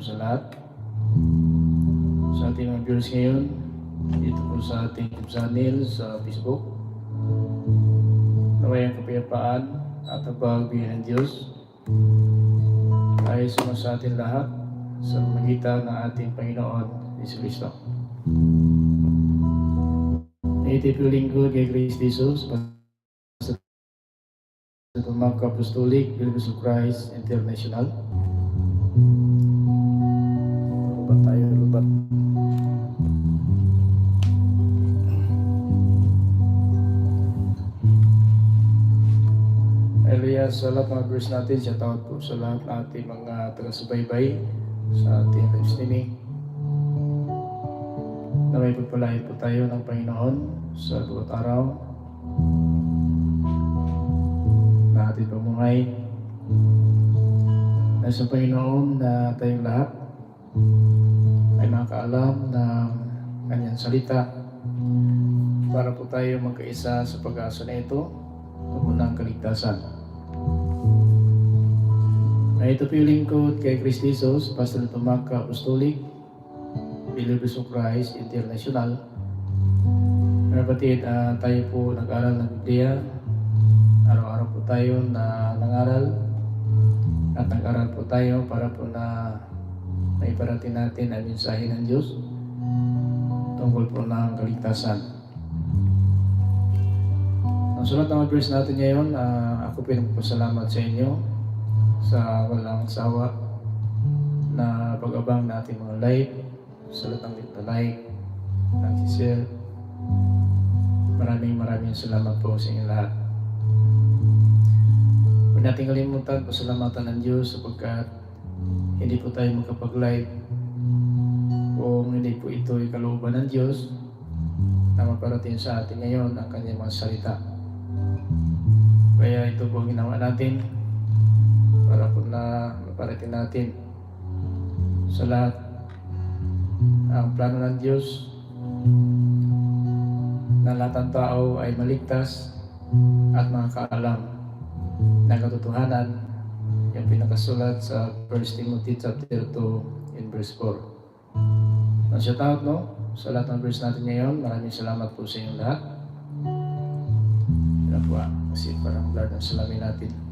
po sa lahat. Sa ating mga viewers ngayon, dito po sa ating YouTube channel sa Facebook. Naway ang kapayapaan at ang pagbihan ng Diyos ay suma sa atin lahat sa magitan ng ating Panginoon Jesus Cristo. Native yung lingkod kay Grace Jesus, sa Tumaka Apostolic, Philippines of Christ International. Lubat tayo, lubat. Hallelujah sa lahat mga viewers natin, shout out po sa lahat ng ating mga taga-subaybay sa ating live streaming. Naway pagpalain po tayo ng Panginoon sa bawat araw na ating pamuhay. Nasa Panginoon na tayong lahat ay makakaalam ng kanyang salita para po tayo magkaisa sa pag-asa na ito ng kaligtasan. Na ito po yung lingkod kay Chris Jesus, Pastor Tumaka Apostolic, Believers of Christ International. Kapatid, ah, tayo po nag-aral ng Biblia. Araw-araw po tayo na nangaral. At nag-aral po tayo para po na maiparating natin ang mensahe ng Diyos tungkol po ng kaligtasan. Ang sulat ng verse natin ngayon, ah, ako pinagpasalamat sa inyo sa walang sawa na pag-abang natin mga live, sa lahat ng na like, nag-share. Maraming maraming salamat po sa inyo lahat. Huwag natin kalimutan, pasalamatan ng Diyos sapagkat hindi po tayo makapag-live kung hindi po ito ay kalooban ng Diyos na maparating sa atin ngayon ang kanyang mga salita. Kaya ito po ang ginawa natin para po na maparating natin sa lahat ang plano ng Diyos na lahat ng tao ay maligtas at makakaalam ng katotohanan yung pinakasulat sa 1 Timothy chapter 2 in verse 4. Ang shout out no? Sa lahat ng verse natin ngayon, maraming salamat po sa inyong lahat. Yan po ah, kasi parang blur ng salamin natin.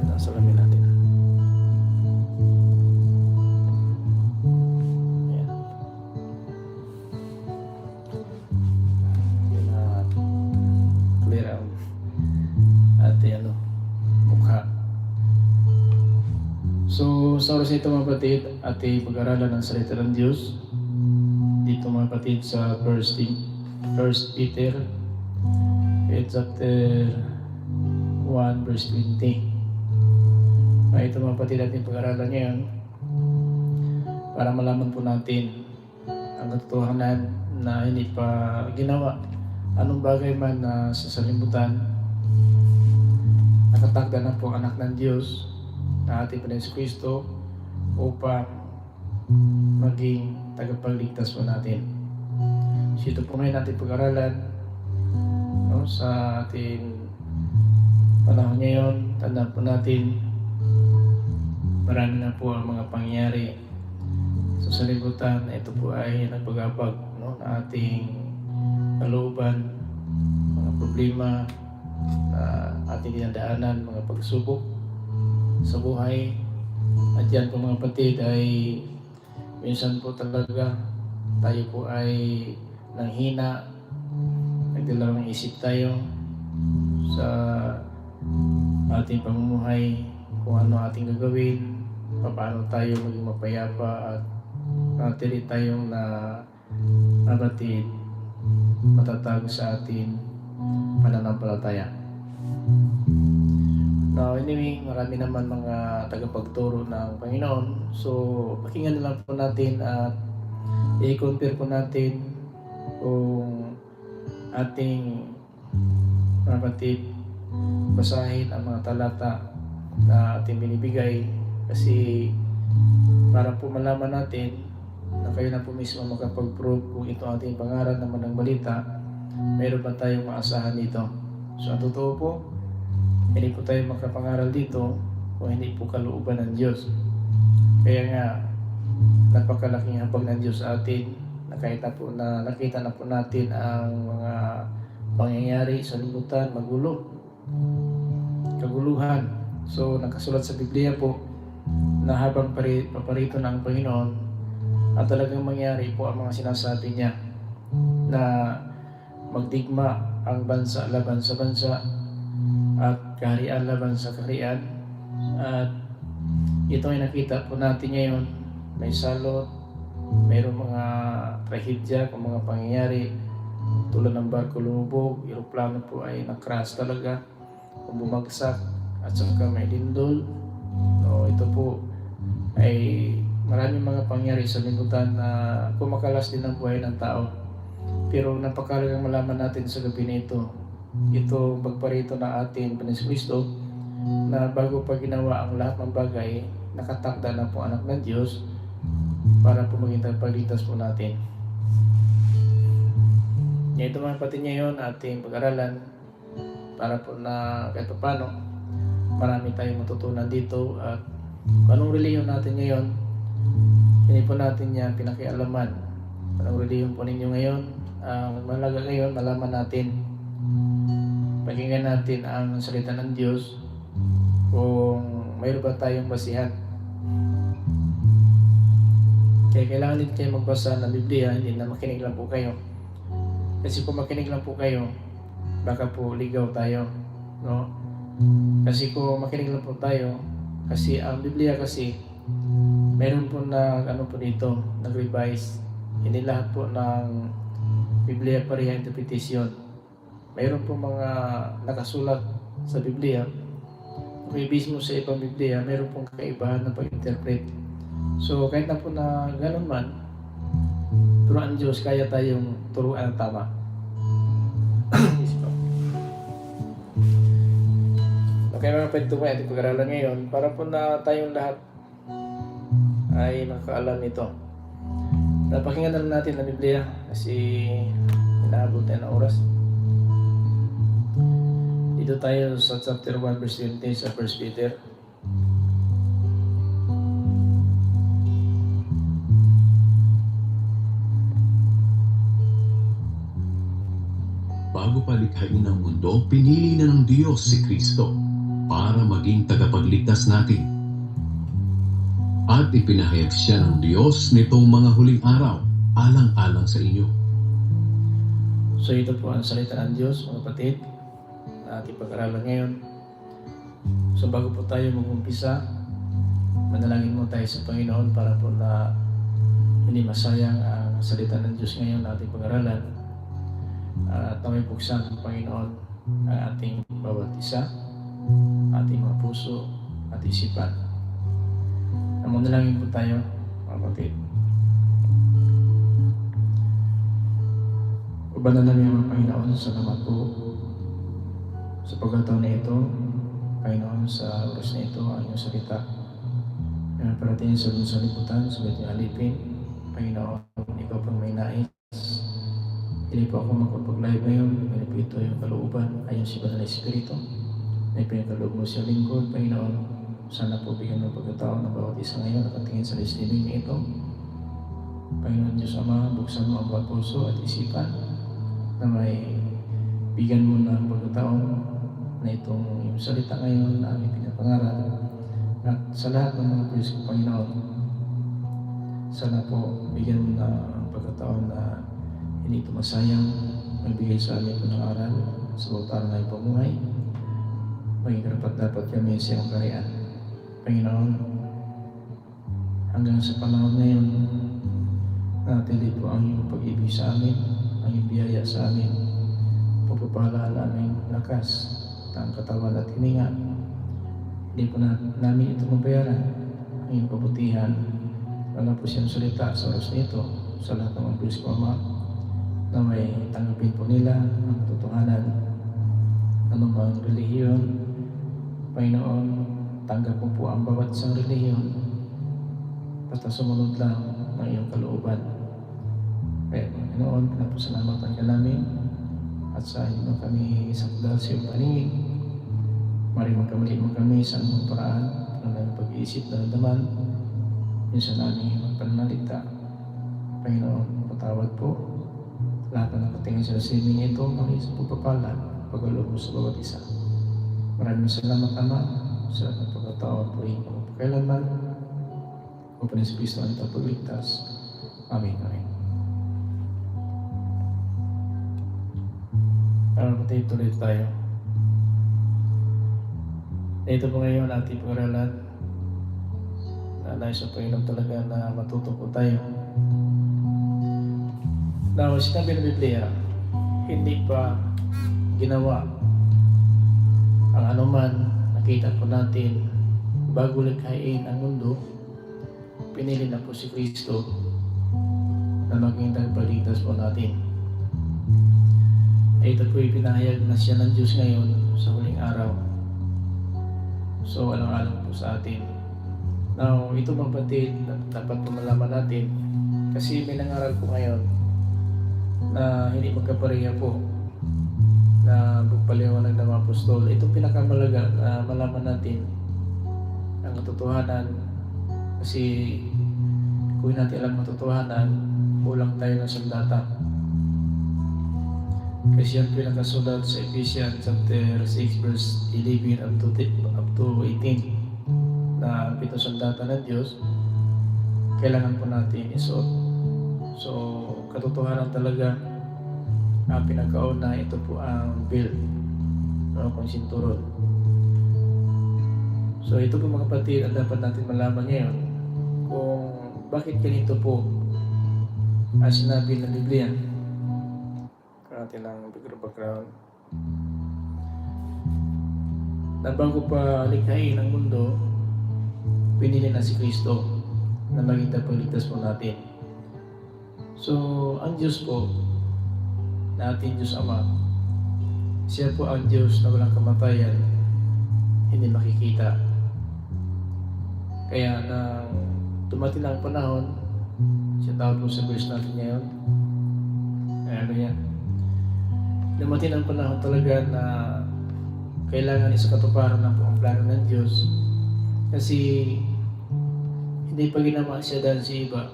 Parang blur ng salamin natin. Ayan. Na clear ang ating ano, mukha. So, sa oras ito mga kapatid, ating pag-aralan ng salita ng Diyos. Dito mga kapatid sa First, First Peter, eh, chapter 1, verse 20. Ay, ito mga kapatid ating pag-aralan ngayon para malaman po natin ang katotohanan na hindi pa ginawa. Anong bagay man na sa salimutan, nakatagda na po anak ng Diyos na ating Panginoon Kristo upang maging tagapagligtas po natin. So ito po ngayon natin pag-aralan no, sa ating panahon ngayon. Tandaan po natin marami na po ang mga pangyayari sa salibutan. Ito po ay nagpagabag no, na ating kalooban, mga problema na ating dinadaanan, mga pagsubok sa buhay. At yan po mga kapatid ay minsan po talaga tayo po ay nanghina, nagdalawang isip tayo sa ating pamumuhay, kung ano ating gagawin, paano tayo maging mapayapa at natili tayong na nabatid matatag sa ating pananampalataya. Now, anyway, marami naman mga tagapagturo ng Panginoon. So, pakinggan na lang po natin at i-compare po natin kung ating mga kapatid basahin ang mga talata na ating binibigay kasi para po malaman natin na kayo na po mismo makapag-prove kung ito ang ating pangaral naman ng balita, mayroon ba tayong maasahan dito? So, ang totoo po, hindi po tayo makapangaral dito kung hindi po kalooban ng Diyos. Kaya nga, napakalaking habag ng Diyos atin na kahit na po na nakita na po natin ang mga pangyayari sa libutan, magulo, kaguluhan. So, nakasulat sa Biblia po na habang pari, paparito ang Panginoon at talagang mangyari po ang mga sinasabi niya na magdigma ang bansa laban sa bansa at kaharian laban sa kaharian. At ito ay nakita po natin ngayon may salot mayroong mga trahedya kung mga pangyayari. Tulad ng barko lumubog, eroplano po ay nakras talaga bumagsak at saka may lindol no, ito po ay maraming mga pangyayari sa libutan na kumakalas din ang buhay ng tao pero napakalagang malaman natin sa gabi na ito ito pagparito na atin Panis Kristo na bago pa ginawa ang lahat ng bagay nakatakda na po anak ng Diyos para po maging tagapagligtas po natin. Ito mga pati ngayon ating pag-aralan para po na kahit pa paano marami tayong matutunan dito at anong reliyon natin ngayon hindi po natin yan pinakialaman. Anong reliyon po ninyo ngayon ang malaga ngayon malaman natin pakinggan natin ang salita ng Diyos kung mayroon ba tayong basihan kaya kailangan din kayo magbasa ng Biblia, hindi na makinig lang po kayo. Kasi kung makinig lang po kayo, baka po ligaw tayo. No? Kasi kung makinig lang po tayo, kasi ang Biblia kasi, meron po na ano po dito, nag-revise. Hindi lahat po ng Biblia pareha interpretation. Mayroon po mga nakasulat sa Biblia. Kung ibig mo sa ibang Biblia, meron pong kaibahan na pag-interpret. So, kahit na po na ganun man, turuan Diyos, kaya tayong turuan ang tama. Mga pwede po ating pag-aralan ngayon para po na tayong lahat ay makakaalam nito. Napakinggan na natin ang Biblia kasi inaabot tayo ng oras. Dito tayo sa chapter 1 verse 20 sa 1 Peter. Bago pa likhain ang mundo, pinili na ng Diyos si Kristo para maging tagapagligtas natin. At ipinahayag siya ng Diyos nitong mga huling araw, alang-alang sa inyo. So ito po ang salita ng Diyos, mga kapatid, na ating pag-aralan ngayon. So bago po tayo mag-umpisa, manalangin mo tayo sa Panginoon para po na hindi masayang ang salita ng Diyos ngayon na ating pag-aralan. At naway buksan ng Panginoon ang ating bawat isa, ating mga puso at isipan. Na manalangin po tayo, mga kapatid. Ubanan namin ang Panginoon sa naman po sa pagkataon na ito, Panginoon, sa oras na ito, ang iyong salita. Kaya parating sa lungsod sa liputan, sa betong alipin, Panginoon, ikaw pang may nais. Hindi po ako magpapag-live ngayon, hindi po ito yung kalooban, ayon si Banal na Espiritu. May pinagkaloob mo sa lingkod, Panginoon. Sana po bigyan mo pagkataon ng bawat isa ngayon at tingin sa listening na ito. Panginoon Diyos Ama, buksan mo ang bawat puso at isipan na may bigyan mo ng pagkataon na itong yung salita ngayon na aming pinapangaral at sa lahat ng mga pulis ko Panginoon sana po bigyan mo ang pagkataon na hindi ito masayang magbigay sa amin ito ng aral sa bawat araw na ipamuhay maging karapat dapat kami sa iyong kariyan Panginoon hanggang sa panahon na yun natili po ang iyong pag-ibig sa amin ang iyong biyaya sa amin, pagpapala namin lakas, ang katawan at hininga. Hindi po na, namin ito mabayaran, ang iyong kabutihan. Wala po siyang salita sa oras nito, sa lahat ng mga Diyos ko, Ama, na may tanggapin po nila ang katotohanan. Mga relihiyon, Panginoon, tanggap mo po ang bawat isang relihiyon basta sumunod lang ng iyong kalooban. Kaya Panginoon, pinapasalamatan ka namin at sa inyo kami isang dahil sa iyong paningin. Mari magkamali mo kami sa anumang paraan, ng aming pag-iisip na naman, minsan namin magpanalita. Panginoon, patawad po. Lahat na nakatingin sa siming ito, mga isang pagpapala, pagkaloob mo sa bawat isa. Maraming salamat, Ama, sa pagkataon po rin mo kailanman. Pa sa Kristo ang pagligtas. Amen. Amen. Para matay tuloy tayo. Ito po ngayon ating pag-aralan. Nalay sa Panginoon talaga na matuto po tayo. Now, sinabi ng Biblia, hindi pa ginawa ang anuman nakita po natin bago likhain ang mundo, pinili na po si Kristo na maging tagapagligtas po natin. Ito po ipinahayag na siya ng Diyos ngayon sa huling araw. So, alang-alang po sa atin. Now, ito mga batid, dapat po malaman natin kasi may nangaral po ngayon na hindi magkapareha po na pagpaliwanag ng mga apostol. Ito pinakamalaga na malaman natin ang katotohanan kasi kung natin alam ang katotohanan, kulang tayo ng sandata. Kasi yan pinakasulat sa Ephesians chapter 6 verse 11 up to, up to 18 na ang pito sandata ng Diyos kailangan po natin isuot. So, katotohanan talaga ang pinakauna ito po ang bill no, kung sinturon. So ito po mga kapatid ang dapat natin malaman ngayon kung bakit ganito po ang sinabi ng Biblia. Karate lang background. Na bago pa likhain ang mundo, pinili na si Kristo na maging tagapagligtas po natin. So, ang Diyos po, na ating Diyos Ama, siya po ang Diyos na walang kamatayan, hindi makikita. Kaya na dumating ang panahon, siya tawag po sa verse natin ngayon, ay ano yan, dumating ang panahon talaga na kailangan isa katuparan na po plano ng Diyos kasi hindi pa ginawa siya dahil si iba.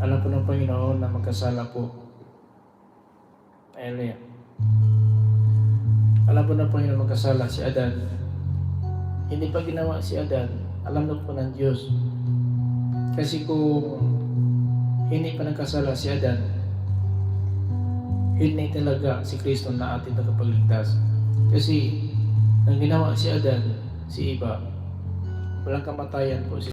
Alam po ng Panginoon na magkasala po Hallelujah. Alam po ng Panginoon magkasala si Adan. Hindi pa ginawa si Adan, alam na po ng Diyos. Kasi kung hindi pa nagkasala si Adan, hindi talaga si Kristo na ating tagapagligtas. Kasi nang ginawa si Adan, si Iba, walang kamatayan po si